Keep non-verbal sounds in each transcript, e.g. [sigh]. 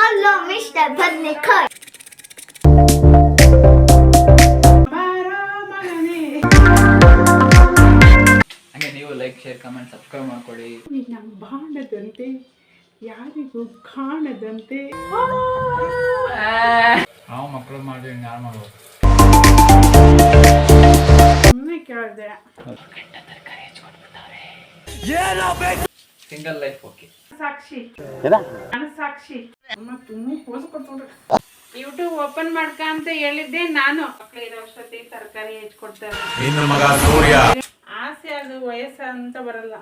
Hello mich der ಬಾರೋ ಮಗನೇ ಹಂಗೆ ನೀವು ಲೈಕ್ ಶೇರ್ ಕಮೆಂಟ್ ಸಬ್ಸ್ಕ್ರೈಬ್ ಮಾಡ್ಕೊಳ್ಳಿ. ನಮ್ಮ ಬಾಣದಂತೆ ಯಾರಿಗೂ ಕಾಣದಂತೆ. ನಾವು ಮಕ್ಕಳು ಮಾಡಿದ್ರೆ ಯಾರು ಮಾಡ್ಬೋದು ಸುಮ್ಮನೆ ಕೇಳಿದೆ. ಸಿಂಗಲ್ ಲೈಫ್ ಓಕೆ ಸಾಕ್ಷಿ ನಾನು ಸಾಕ್ಷಿ ಅಮ್ಮ ತುಂಬ ಪೋಸ್ ಕೊಟ್ಬಿಡ್ರು ಯೂಟ್ಯೂಬ್ ಓಪನ್ ಮಾಡ್ಕ ಅಂತ ಹೇಳಿದ್ದೆ ನಾನು. ಮಕ್ಳು ಇರೋ ಅಷ್ಟೊತ್ತಿಗೆ ತರಕಾರಿ ಸೂರ್ಯ. ಆಸೆ ಅದು ವಯಸ್ಸ ಅಂತ ಬರಲ್ಲ.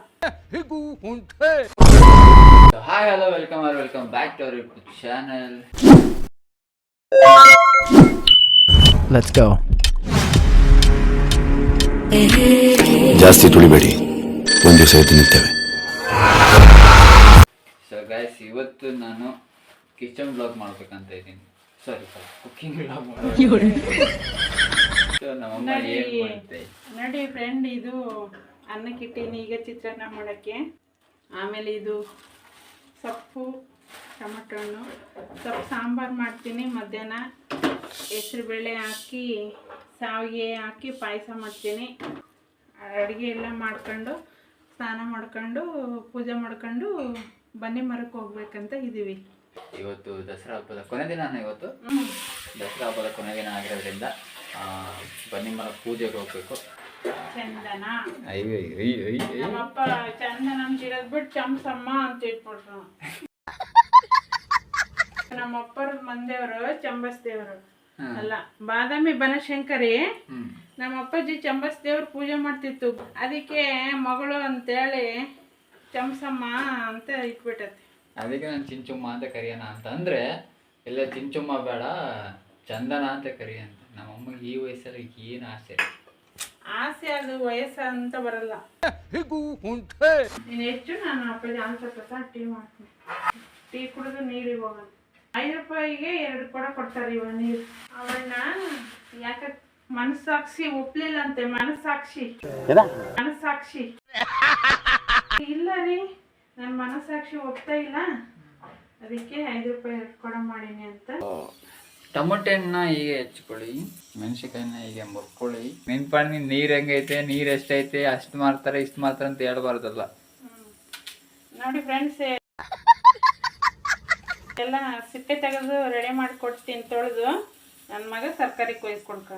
Hi hello welcome are welcome back to our YouTube channel let's go ಜಾಸ್ತಿ ತುಳಿಬೇಡಿ. ಒಂದು ದಿವಸ ಎದ್ದು ನಿಲ್ತೇವೆ. ಸೊ ಗೈಸ್ ಇವತ್ತು ನಾನು ಕಿಚನ್ ಬ್ಲಾಗ್ ಮಾಡ್ಬೇಕಂತ ಇದ್ದೀನಿ. Sorry sorry cooking blog so ನಮ್ಮಮ್ಮ ಏನ್ ನೋಡಿ ಫ್ರೆಂಡ್ ಇದು ಅನ್ನಕ್ಕೆ ಇಟ್ಟೀನಿ ಈಗ ಚಿತ್ರಾನ್ನ ಮಾಡೋಕ್ಕೆ. ಆಮೇಲೆ ಇದು ಸೊಪ್ಪು ಟೊಮಟೊ ಹಣ್ಣು. ಸೊಪ್ಪು ಸಾಂಬಾರು ಮಾಡ್ತೀನಿ. ಮಧ್ಯಾಹ್ನ ಹೆಸರುಬೇಳೆ ಹಾಕಿ ಸಾವಿಗೆ ಹಾಕಿ ಪಾಯಸ ಮಾಡ್ತೀನಿ. ಅಡುಗೆ ಎಲ್ಲ ಮಾಡ್ಕೊಂಡು ಸ್ನಾನ ಮಾಡ್ಕೊಂಡು ಪೂಜೆ ಮಾಡ್ಕೊಂಡು ಬನ್ನಿ ಮರಕ್ಕೆ ಹೋಗ್ಬೇಕಂತ ಇದ್ದೀವಿ ಇವತ್ತು ದಸರಾ ಹಬ್ಬದ ಕೊನೆ ದಿನ ಇವತ್ತು? ದಸರಾ ಹಬ್ಬದ ಕೊನೆ ದಿನ ಆಗಿರೋದ್ರಿಂದ ಬನ್ನಿ ಮರ ಪೂಜೆಗೆ ಹೋಗ್ಬೇಕು. ಚಂದನ. ನಮ್ಮಪ್ಪ ಚಂದನ ಅಂತ ಇರೋದ್ ಬಿಟ್ಟು ಚಂಸಮ್ಮ ಅಂತ ಇಟ್ಬಿಟ್ರು. ನಮ್ಮಪ್ಪರ ಮಂದೇವರು ಚಂಬಸ್ ದೇವರು ಅಲ್ಲ ಬಾದಾಮಿ ಬನಶಂಕರಿ. ನಮ್ಮ ಅಪ್ಪಾಜಿ ಚಂಬಸ್ ದೇವ್ರ ಪೂಜೆ ಮಾಡ್ತಿತ್ತು. ಅದಕ್ಕೆ ಮಗಳು ಅಂತೇಳಿ ಚಂಸಮ್ಮ ಅಂತ ಇಟ್ಬಿಟ್ಟತಿ. ಅದಕ್ಕೆ ನಾನು ಚಿಂಚುಮ್ಮ ಅಂತ ಕರಿಯೋಣ ಅಂತ. ಅಂದ್ರೆ ಇಲ್ಲ ಚಿಂಚುಮ್ಮ ಬೇಡ ಚಂದನ ಅಂತ ಕರಿ ಅಂತ. ನಮ್ಮಮ್ಮಗೆ ಈ ವಯಸ್ಸಲ್ಲಿ ಏನು ಆಸೆ ಆಸೆ ಅದು ವಯಸ್ಸ ಅಂತ ಬರಲ್ಲ ನೀನು ಹೆಚ್ಚು ನಾನು ಅಪ್ಪಾಜಿ ಅನ್ಸತ್ತ ಟೀ ಮಾಡ್ತೀನಿ. ಟೀ ಕುಡಿದು ನೀರಿಗೆ ಹೋಗೋದು ಐದು ರೂಪಾಯಿಗೆ ಎರಡು ಕೂಡ ಕೊಡ್ತಾರೆ ಇವ ನೀರು. ಅವಣ್ಣ ಯಾಕ ಮನಸ್ಸಾಕ್ಷಿ ಒಪ್ಲಿಲ್ಲ ಅಂತೆ ಮನಸ್ಸಾಕ್ಷಿ ಮನಸ್ಸಾಕ್ಷಿ. ನನ್ನ ಮನಸ್ಸಾಕ್ಷಿ ಒಪ್ತಾ ಇಲ್ಲ. ಅದಕ್ಕೆ ಐದು ರೂಪಾಯಿ ಕೊಡ ಮಾಡೀನಿ ಅಂತ. ಟೊಮೊಟೆ ಹಣ್ಣ ಹೀಗೆ ಹೆಚ್ಕೊಳ್ಳಿ. ಮೆಣಸಿನ್ಕಾಯಿನ ಹೀಗೆ ಮುರ್ಕೊಳ್ಳಿ. ನೆನ್ಪಾಣಿ ನೀರ್ ಹೆಂಗೈತೆ ನೀರ್ ಎಷ್ಟೈತೆ ಅಷ್ಟು ಮಾಡ್ತಾರೆ ಇಷ್ಟು ಮಾತ್ರ ಅಂತ ಹೇಳ್ಬಾರ್ದಲ್ಲ. ನೋಡಿ ಫ್ರೆಂಡ್ಸ್ ಎಲ್ಲ ಸಿಪ್ಪೆ ತೆಗೆದು ರೆಡಿ ಮಾಡಿ ಕೊಡ್ತೀನಿ ತೊಳೆದು. ನನ್ನ ಮಗ ತರಕಾರಿ ಕೊಯ್ದು ಕೊಡ್ಕ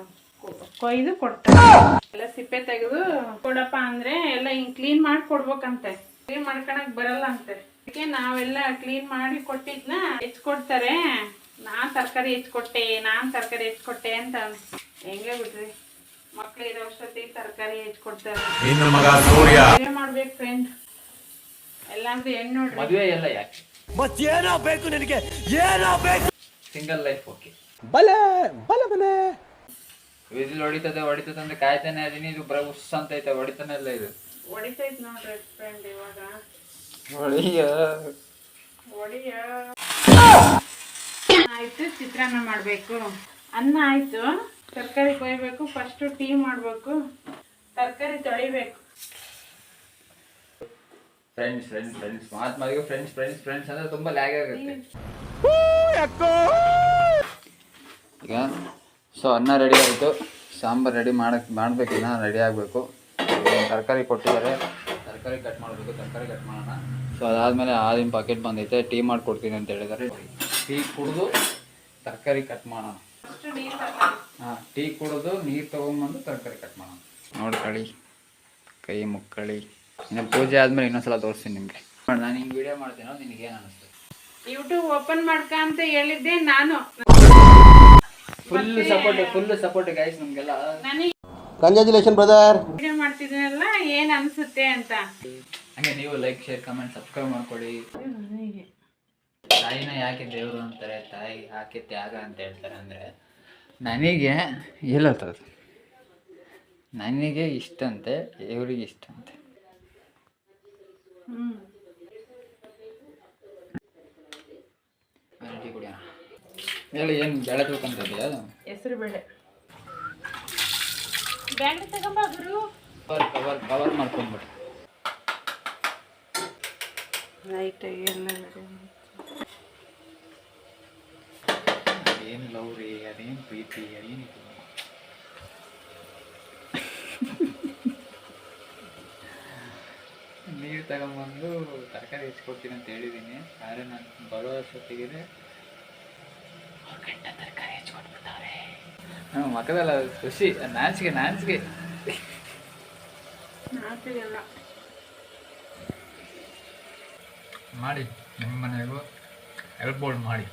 ಕೊಯ್ದು ಕೊಡ್ತಾನೆ. ಎಲ್ಲ ಸಿಪ್ಪೆ ತೆಗೆದು ಕೊಡಪ್ಪ ಅಂದ್ರೆ ಎಲ್ಲ ಹಿಂಗ್ ಕ್ಲೀನ್ ಮಾಡಿ ಕೊಡ್ಬೇಕಂತೆ. ಕ್ಲೀನ್ ಮಾಡ್ಕೊಳಕ್ ಬರಲ್ಲ ಅಂತೆ. ಅದಕ್ಕೆ ನಾವೆಲ್ಲ ಕ್ಲೀನ್ ಮಾಡಿ ಕೊಟ್ಟಿದ್ನ ಹೆಚ್ಕೊಡ್ತಾರೆ. ನಾನ್ ತರಕಾರಿ ಹೆಚ್ಕೊಟ್ಟೆ ನಾನ್ ತರಕಾರಿ ಹೆಚ್ಕೊಟ್ಟೆ ಅಂತ ಹೆಂಗೆ ಬಿಡ್ರಿ? ಮಕ್ಳು ಇರೋ ಅಷ್ಟೊತ್ತಿಗೆ ತರಕಾರಿ ಹೆಚ್ಕೊಡ್ತಾರೆ. ಮಾಡ್ಬೇಕು ಫ್ರೆಂಡ್ ಎಲ್ಲಾಂದ್ರೆ ಹೆಣ್ಣು ನೋಡ್ರಿ. ಮದುವೆ ಎಲ್ಲ ಯಾಕೆ? ಮತ್ತೇನೋ ಬೇಕು ನಿನಗೆ ಏನೋ ಬೇಕು. ಸಿಂಗಲ್ ಲೈಫ್ ಓಕೆ ಬಲೆ ಬಲೆ ಬಲೆ. ವಿಜಿಲ್ ಹೊಡಿತದೆ ಹೊಡಿತದೆ ಅಂದ್ರೆ ಕಾಯ್ತಾನೆ ಅದೀನಿ ಇದು ಬರ ಉಸ್ ಅಂತ ಐತೆ ಹೊಡಿತಾನೆ ಇಲ್ಲ ಇದು. ಹೊಡಿತೈತ್ ನೋಡ್ರಿ ಫ್ರೆಂಡ್ ಇವಾಗ? ಹೊಡಿಯ. ಹೊಡಿಯ. ಆಯ್ತು ಚಿತ್ರಾನ್ನ ಮಾಡ್ಬೇಕು. ಅನ್ನ ಆಯ್ತು. ತರಕಾರಿ ಕೊಯ್ಬೇಕು ಫಸ್ಟ್ ಟೀ ಮಾಡ್ಬೇಕು. ತರಕಾರಿ ತೊಳಿಬೇಕು. ಫ್ರೆಂಡ್ಸ್ ಫ್ರೆಂಡ್ಸ್ ಫ್ರೆಂಡ್ಸ್ ಮಾತು ಮಾತಿಗೆ ಫ್ರೆಂಡ್ಸ್ ಫ್ರೆಂಡ್ಸ್ ಫ್ರೆಂಡ್ಸ್ ಅಂದ್ರೆ ತುಂಬಾ ಲ್ಯಾಗ್ ಆಗುತ್ತೆ. ಈಗ ಸೊ ಅನ್ನ ರೆಡಿ ಆಯಿತು. ಸಾಂಬಾರು ರೆಡಿ ಮಾಡಕ್ ಮಾಡ್ಬೇಕಿನ್ನ ರೆಡಿ ಆಗಬೇಕು. ತರಕಾರಿ ಕೊಟ್ಟಿದ್ದಾರೆ. ತರಕಾರಿ ಕಟ್ ಮಾಡಬೇಕು ತರಕಾರಿ ಕಟ್ ಮಾಡೋಣ. ಸೊ ಅದಾದಮೇಲೆ ಹಾಲಿನ ಪಾಕೆಟ್ ಬಂದೈತೆ ಟೀ ಮಾಡಿಕೊಡ್ತೀನಿ ಅಂತ ಹೇಳಿದ್ದಾರೆ. ಟೀ ಕುಡಿದು ತರಕಾರಿ ಕಟ್ ಮಾಡೋಣ. ಹಾಂ ಟೀ ಕುಡಿದು ನೀರು ತೊಗೊಂಬಂದು ತರಕಾರಿ ಕಟ್ ಮಾಡೋಣ. ನೋಡ್ಕೊಳ್ಳಿ ಕೈ ಮುಕ್ಕಳಿ. ಇನ್ನು ಪೂಜೆ ಆದಮೇಲೆ ಇನ್ನೊಂದ್ಸಲ ತೋರಿಸ್ತೀನಿ ನಿಮಗೆ. ನಾನು ಹಿಂಗೆ ವಿಡಿಯೋ ಮಾಡ್ತೀನೋ ನಿನಗೆ ಏನು ಅನಿಸ್ತು ಯೂಟ್ಯೂಬ್ ಓಪನ್ ಮಾಡ್ಕ ಅಂತ ಹೇಳಿದ್ದೆ ನಾನು. Full support full support guys ನಮಗೆಲ್ಲ. ನನಗೆ ಕಂಗ್ರ್ಯಾಚುಲೇಷನ್ ಬ್ರದರ್ ವಿಡಿಯೋ ಮಾಡ್ತಿದ್ದೀನಲ್ಲ ಏನ್ ಅನ್ಸುತ್ತೆ ಅಂತ? ಹಂಗೆ ನೀವು ಲೈಕ್ ಶೇರ್ ಕಮೆಂಟ್ ಸಬ್ಸ್ಕ್ರೈಬ್ ಮಾಡ್ಕೊಳ್ಳಿ ತಾಯಿನ ಯಾಕೆ ದೇವರು ಅಂತಾರೆ ತಾಯಿ ಯಾಕೆ ತ್ಯಾಗ ಅಂತ ಹೇಳ್ತಾರೆ ಅಂದರೆ ನನಗೆ ಹೇಳತ್ತದು ನನಗೆ ಇಷ್ಟಂತೆ ದೇವರಿಗೆ ಇಷ್ಟಂತೆ ಹೇಳಿ ಏನು ಬೆಳೆ ತಿಳ್ಕೊಂತಿದ್ಯಾ ಹೆಸರು ಬೇಳೆ. ಬ್ಯಾಗ್ ತಗೊಂಬ ಗುರು. ಕವರ್ ಕವರ್ ಕವರ್ ಎಲ್ಲ. ಅದೇನು ಲವ್ ರೀ ಅದೇನು ಪ್ರೀತಿ ಅದೇನಿತ್ತು [laughs] ನೀರು ತಗೊಂಬಂದು ತರಕಾರಿ ಹೆಚ್ಚಿಕೊಡ್ತೀನಿ ಅಂತ ಹೇಳಿದ್ದೀನಿ ಆದರೆ ನಾನು ಬರೋ ಅಷ್ಟೊತ್ತಿಗೆ ತರಕಾರಿ. ಹ್ಞೂ ಮಕ್ಕದಲ್ಲ ಖುಷಿ ನಾಚಿಕೆ ನಾಚಿಕೆ. ನಾಲ್ಕಿದೆಲ್ಲ ಮಾಡಿ ನಿಮ್ಮ ಮನೆಗೂ ಹೆಲ್ಪ್ಬೋರ್ಡ್ ಮಾಡಿ.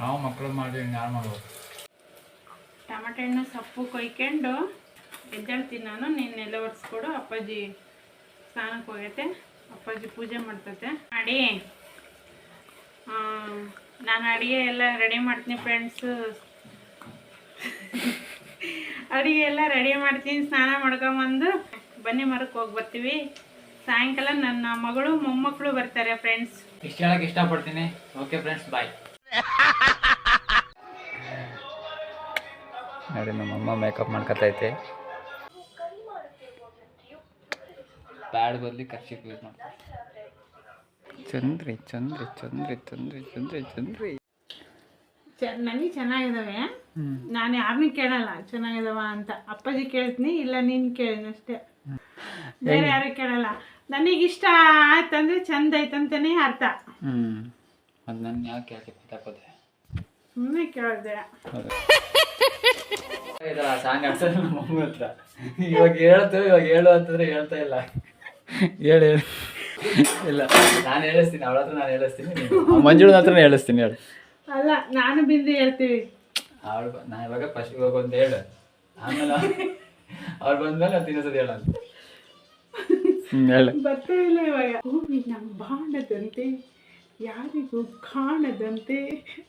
ನಾವು ಮಕ್ಕಳು ಮಾಡಿ ಯಾರು ಮಾಡ್ಬೋದು ಟಮಾಟೆ ಹಣ್ಣು ಸೊಪ್ಪು ಕೊಯ್ಕೊಂಡು ಎದ್ದೇಳ್ತೀನಿ ನಾನು ನಿನ್ನೆಲ್ಲ ಒರೆಸ್ಕೊಡು ಅಪ್ಪಾಜಿ ಸ್ನಾನಕ್ಕೆ ಹೋಗೈತೆ ಅಪ್ಪಾಜಿ ಪೂಜೆ ಮಾಡ್ತೈತೆ. ಮಾಡಿ ನಾನು ಅಡುಗೆ ಎಲ್ಲ ರೆಡಿ ಮಾಡ್ತೀನಿ ಫ್ರೆಂಡ್ಸು ಅಡುಗೆ ಎಲ್ಲ ರೆಡಿ ಮಾಡ್ತೀನಿ ಸ್ನಾನ ಮಾಡ್ಕೊಂಬಂದು. ಬನ್ನಿ ಮರಕ್ಕೆ ಹೋಗಿ ಬರ್ತೀವಿ. ಸಾಯಂಕಾಲ ನನ್ನ ಮಗಳು ಮೊಮ್ಮಕ್ಕಳು ಬರ್ತಾರೆ ಫ್ರೆಂಡ್ಸ್ ಇಷ್ಟ ಹೇಳಕ್ಕೆ ಇಷ್ಟಪಡ್ತೀನಿ. ಓಕೆ ಫ್ರೆಂಡ್ಸ್ ಬಾಯ್ ನೋಡಿ ನಮ್ಮಮ್ಮ ಮೇಕಪ್ ಮಾಡ್ಕೊತೈತೆ. ಪ್ಯಾಡ್ ಬದಲಿ ಕರ್ಶಿಪ್ ಯೂಸ್ ಮಾಡ್ತಾರೆ ಚಂದ್ರಿ ಚಂದ್ರಿ ಚಂದ್ರಿ ಚಂದ್ರಿ ಚಂದ್ರಿ ಚಂದ್ರಿ. ನನಗೆ ಚೆನ್ನಾಗಿದ್ದಾವೆ ನಾನು ಯಾರನ್ನೂ ಕೇಳಲ್ಲ ಚೆನ್ನಾಗಿದಾವ ಅಂತ. ಅಪ್ಪಾಜಿ ಕೇಳ್ತೀನಿ ಇಲ್ಲ ನೀನು ಕೇಳಿನ ಅಷ್ಟೇ. ಬೇರೆ ಯಾರು ಕೇಳಲ್ಲ. ನನಗಿಷ್ಟ ಆಯ್ತಂದ್ರೆ ಚಂದ ಐತಂತಾನೆ ಅರ್ಥ. ಅದು ನನ್ನ ಯಾಕೆ ಯಾಕೆ ತಪ್ಪದೆ? ಸುಮ್ಮನೆ ಕೇಳಿದೆ. [laughs] ಸಾಂಗ್ ನಮ್ಮ ಹತ್ರ. ಇವಾಗ ಹೇಳ್ತು ಇವಾಗ ಹೇಳು ಅಂತಂದ್ರೆ ಹೇಳ್ತಾ ಇಲ್ಲ. ಹೇಳು ಹೇಳು. ಇಲ್ಲ. ನಾನು ಹೇಳಿಸ್ತೀನಿ ಅವಳ ಹತ್ರ ನಾನು ಹೇಳಿಸ್ತೀನಿ. [laughs] ಮಂಜುಳ ಹತ್ರ ಹೇಳಿಸ್ತೀನಿ ಹೇಳು. ಅಲ್ಲ ನಾನು ಬಿಂದು ಹೇಳ್ತೀವಿ. ಅವಳು ನಾ ಇವಾಗ ಫಸ್ಟ್ ಇವಾಗ ಒಂದು ಹೇಳು. ಆಮೇಲೆ ಅವ್ರು ಬಂದ್ಮೇಲೆ ಅದು ತಿನ್ನೋಸೋದು ಹೇಳು ಅಂತ. ಹ್ಞೂ ಹೇಳು. ಬರ್ತಾ ಇಲ್ಲ ಇವಾಗ. ಹೂವಿನ ಬಾಣದಂತೆ ಯಾರಿಗೂ ಕಾಣದಂತೆ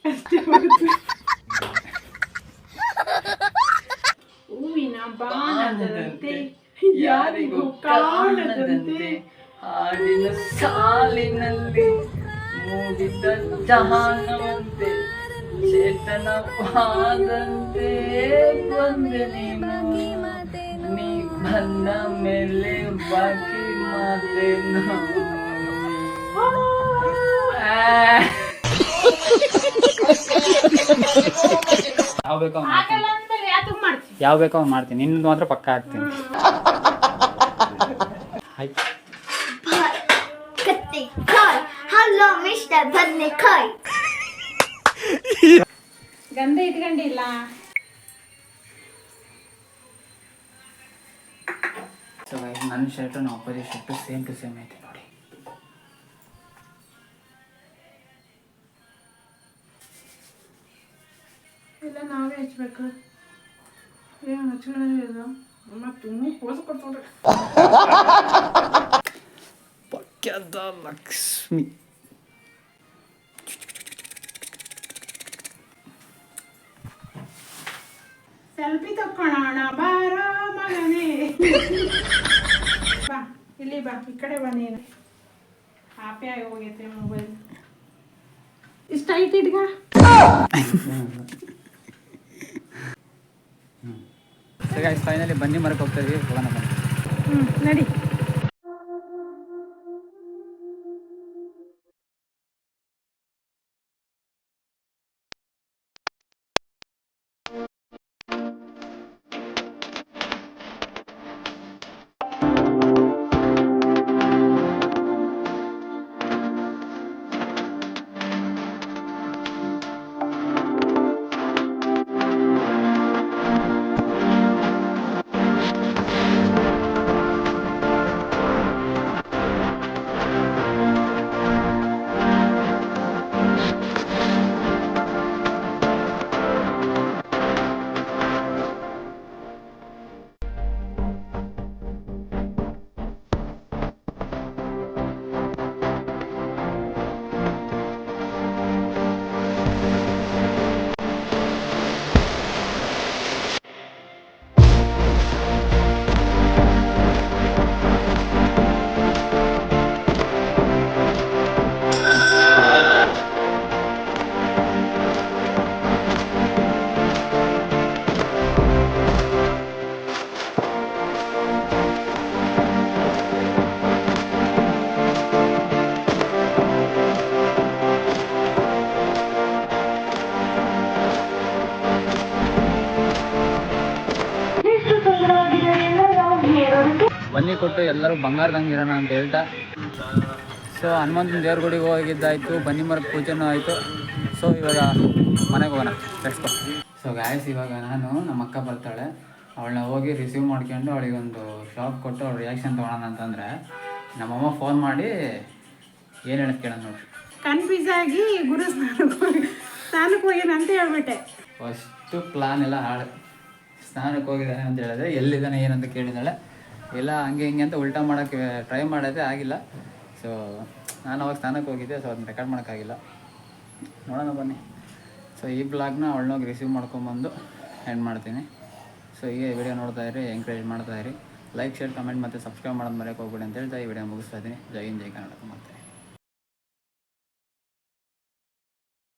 ಅಷ್ಟೇ ಬರುತ್ತೆ. ಹೂವಿನ ಬಾಣದಂತೆ ಯಾರಿಗೂ ಕಾಣದಂತೆ. ಹಾಡಿನ ಸಾಲಿನಲ್ಲಿ ಮೂಡಿದ ಜಹಾನವಂತೆ ಚೇತನವಾದಂತೆ ಬಂದೆ ನೀನು ನೀ ಬಂದ ಮೇಲೆ ಬಾಕಿ ಮಾತೇನು ಯಾವ ಬೇಕೋ ಅವ್ನು ಮಾಡ್ತೀನಿ ಆಗಲ್ಲ ಅಂದ್ಮೇಲೆ ಯಾತಕ್ ಮಾಡ್ತೀನಿ ಯಾವ ಬೇಕೋ ಅವ್ನು ಮಾಡ್ತೀನಿ ನಿನ್ನದು ಮಾತ್ರ ಪಕ್ಕ ಹಾಕ್ತೀನಿ ಆಯ್ತು ಹಲೋ ಮಿಸ್ಟರ್ ಬದ್ನೆಕಾಯಿ ಗಂಧ ಇಟ್ಕೊಂಡಿಲ್ಲ. ಸೊ ನನ್ನ ಶರ್ಟು ನಮ್ಮ ಅಪ್ಪಾಜಿ ಶರ್ಟು ಸೇಮ್ ಟು ಸೇಮ್ ಐತೆ ನೋಡಿ. ಇಲ್ಲ ನಾವೇ ಹಚ್ಬೇಕು. ಏನು ಹಚ್ಕೊಳ್ಳೋದಿಲ್ಲ ಮತ್ತೆ ತುಂಬ ಕೋಸು ಕೊಡ್ತಾರೆ. ಪಕ್ಕದ ಲಕ್ಷ್ಮಿ. ಸೆಲ್ಫಿ ತಕ್ಕೊಳ್ಳೋಣ ಬಾರೋ ಮಗನೇ ಬಾ ಇಲ್ಲಿ ಬಾ ಈ ಕಡೆ ಬಾ ನೀನು. ಹಾಪಿ ಆಗಿ ಹೋಗೈತೆ ಮೊಬೈಲ್ ಇಷ್ಟ ಐತಿ ಇಟ್ಗ ಫೈನಲಿ ಬನ್ನಿ ಮರಕ್ಕೆ ಹೋಗ್ತಾ ಇದೀವಿ. ಹೋಗೋಣ ಬನ್ನಿ. ಹ್ಞೂ ನಡಿ. ಬನ್ನಿ ಕೊಟ್ಟು ಎಲ್ಲರೂ ಬಂಗಾರದಂಗೆ ಇರೋಣ ಅಂತ ಹೇಳ್ತಾ. ಸೊ ಹನುಮಂತನ ದೇವ್ರ ಗುಡಿಗೆ ಹೋಗಿದ್ದಾಯಿತು ಬನ್ನಿ ಮರ ಪೂಜೆನೂ ಆಯಿತು. ಸೊ ಇವಾಗ ಮನೆಗೆ ಹೋಗೋಣ. ನೆಕ್ಸ್ಟ್ ಸೊ ಗಾಯಸ್ ಇವಾಗ ನಾನು ನಮ್ಮ ಅಕ್ಕ ಬರ್ತಾಳೆ. ಅವಳನ್ನ ಹೋಗಿ ರಿಸೀವ್ ಮಾಡ್ಕೊಂಡು ಅವಳಿಗೆ ಒಂದು ಶಾಕ್ ಕೊಟ್ಟು ಅವ್ಳ ರಿಯಾಕ್ಷನ್ ತೊಗೊಳೋಣ ಅಂತಂದರೆ ನಮ್ಮಮ್ಮ ಫೋನ್ ಮಾಡಿ ಏನು ಹೇಳೋದು ಕೇಳೋಣ ನೋಡ್ರಿ ಕನ್ಫ್ಯೂಸ್ ಆಗಿ ಗುರು ಸ್ನಾನಕ್ಕೆ ಹೋಗಿ ಅಂತ ಹೇಳ್ಬಿಟ್ಟೆ. ಫಸ್ಟು ಪ್ಲಾನ್ ಎಲ್ಲ ಹಾಳು. ಸ್ನಾನಕ್ಕೆ ಹೋಗಿದ್ದಾನೆ ಅಂತ ಹೇಳಿದ್ರೆ ಎಲ್ಲಿದ್ದಾನೆ ಏನಂತ ಕೇಳಿದಾಳೆ ಇಲ್ಲ, ಹಂಗೆ ಹಿಂಗೆ ಅಂತ ಉಲ್ಟಾ ಮಾಡೋಕ್ಕೆ ಟ್ರೈ ಮಾಡೋದೇ ಆಗಿಲ್ಲ. ಸೊ ನಾನು ಅವಾಗ ಸ್ಥಾನಕ್ಕೆ ಹೋಗಿದ್ದೆ ಸೊ ಅದನ್ನ ರೆಕಾರ್ಡ್ ಮಾಡೋಕ್ಕಾಗಿಲ್ಲ. ನೋಡೋಣ ಬನ್ನಿ. ಸೊ ಈ ಬ್ಲಾಗ್ನ ಅವಳನ್ನೋಗಿ ರಿಸೀವ್ ಮಾಡ್ಕೊಂಬಂದು ಎಂಡ್ ಮಾಡ್ತೀನಿ. ಸೊ ಹೀಗೆ ವಿಡಿಯೋ ನೋಡ್ತಾ ಇರಿ ಎಂಕರೇಜ್ ಮಾಡ್ತಾ ಇರಿ. ಲೈಕ್ ಶೇರ್ ಕಮೆಂಟ್ ಮತ್ತು ಸಬ್ಸ್ಕ್ರೈಬ್ ಮಾಡೋದು ಮರೆಯೋಕೆ ಹೋಗ್ಬಿಡಿ ಅಂತ ಹೇಳ್ತಾ ಈ ವಿಡಿಯೋ ಮುಗಿಸ್ತಾ ಇದ್ದೀನಿ. ಜೈ ಹಿಂದ್, ಜೈ ಕರ್ನಾಟಕ, ಮತ್ತೆ.